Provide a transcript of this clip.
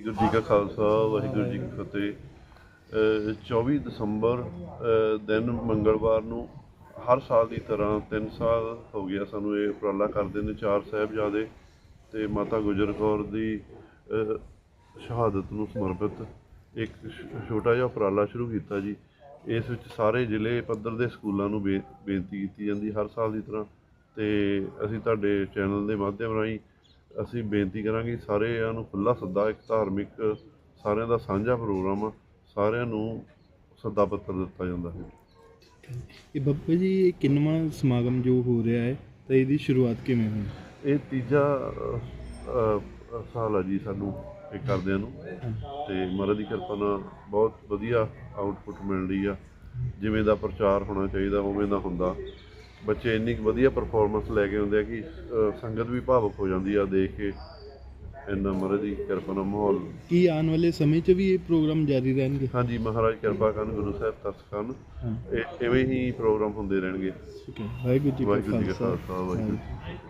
ਵਾਹਿਗੁਰੂ ਜੀ ਕਾ ਖਾਲਸਾ, ਵਾਹਿਗੁਰੂ ਜੀ ਕੀ ਫਤਿਹ। ਅਹ 24 ਦਸੰਬਰ ਦਿਨ ਮੰਗਲਵਾਰ ਨੂੰ ਹਰ ਸਾਲ ਦੀ ਤਰ੍ਹਾਂ 3 ਸਾਲ ਹੋ ਗਿਆ ਸਾਨੂੰ ਇਹ ਉਪਰਾਲਾ ਕਰਦੇ ਨੇ ਚਾਰ ਸਾਹਿਬਜ਼ਾਦੇ ਤੇ ਮਾਤਾ ਗੁਜਰ ਕੌਰ ਦੀ ਸ਼ਹਾਦਤ ਨੂੰ ਸਮਰਪਿਤ ਇੱਕ ਛੋਟਾ ਜਿਹਾ ਉਪਰਾਲਾ ਸ਼ੁਰੂ ਕੀਤਾ ਜੀ। ਇਸ ਵਿੱਚ ਸਾਰੇ ਜ਼ਿਲ੍ਹੇ ਪੱਧਰ ਦੇ ਸਕੂਲਾਂ ਨੂੰ ਬੇ- ਬੇਨਤੀ ਕੀਤੀ ਜਾਂਦੀ ਹਰ ਸਾਲ ਦੀ ਤਰ੍ਹਾਂ ਤੇ ਅਸੀਂ ਤੁਹਾਡੇ ਚੈਨਲ ਦੇ ਮਾਧਿਅਮ ਰਾਹੀਂ ਅਸੀਂ ਬੇਨਤੀ ਕਰਾਂਗੇ ਸਾਰਿਆਂ ਨੂੰ ਖੁੱਲਾ ਸੱਦਾ ਇੱਕ ਧਾਰਮਿਕ ਸਾਰਿਆਂ ਦਾ ਸਾਂਝਾ ਪ੍ਰੋਗਰਾਮ ਆ ਸਾਰਿਆਂ ਨੂੰ ਸੱਦਾ ਪੱਤਰ ਦਿੱਤਾ ਜਾਂਦਾ ਹੈ। ਇਹ ਬੱਬਾ ਜੀ ਇਹ ਕਿੰਨਵਾਂ ਸਮਾਗਮ ਜੋ ਹੋ ਰਿਹਾ ਹੈ ਤਾਂ ਇਹਦੀ ਸ਼ੁਰੂਆਤ ਕਿਵੇਂ ਹੋਈ? ਇਹ ਤੀਜਾ ਸਾਲ ਆ ਜੀ ਸਾਨੂੰ ਇਹ ਕਰਦਿਆਂ ਨੂੰ। ਤੇ ਮਹਾਰਾਜ ਦੀ ਕਿਰਪਾ ਨਾਲ ਬਹੁਤ ਵਧੀਆ ਆਊਟਪੁੱਟ ਮਿਲ ਰਹੀ ਆ। ਜਿਵੇਂ ਦਾ ਪ੍ਰਚਾਰ ਹੋਣਾ ਚਾਹੀਦਾ ਉਵੇਂ ਦਾ ਹੁੰਦਾ। ਬੱਚੇ ਇੰਨੀ ਵਧੀਆ ਪਰਫਾਰਮੈਂਸ ਲੈ ਕੇ ਆਉਂਦੇ ਆ ਕਿ ਸੰਗਤ ਵੀ ਭਾਵੁਕ ਹੋ ਜਾਂਦੀ ਆ ਦੇਖ ਕੇ। ਇੰਨਾ ਮਹਾਰਾਜ ਦੀ ਕਿਰਪਾ ਨਾਲ ਮਾਹੌਲ। ਕੀ ਆਉਣ ਵਾਲੇ ਸਮੇਂ 'ਚ ਵੀ ਇਹ ਪ੍ਰੋਗਰਾਮ ਜਾਰੀ ਰਹਿਣਗੇ? ਹਾਂਜੀ ਮਹਾਰਾਜ ਕਿਰਪਾ ਕਰਨ ਗੁਰੂ ਸਾਹਿਬ ਤਰਸ ਕਰਨ। ਇਹ ਇਵੇਂ ਹੀ ਪ੍ਰੋਗਰਾਮ ਹੁੰਦੇ ਰਹਿਣਗੇ। ਠੀਕ ਹੈ। ਵਾਹਿਗੁਰੂ ਜੀ ਕਾ ਵਾਹਿਗੁਰੂ ਜੀ ਕਾ ਖਾਲਸਾ। ਖਾਲਸਾ ਵਾਹਿਗੁਰੂ ਜੀ ਕੀ ਫਤਿਹ।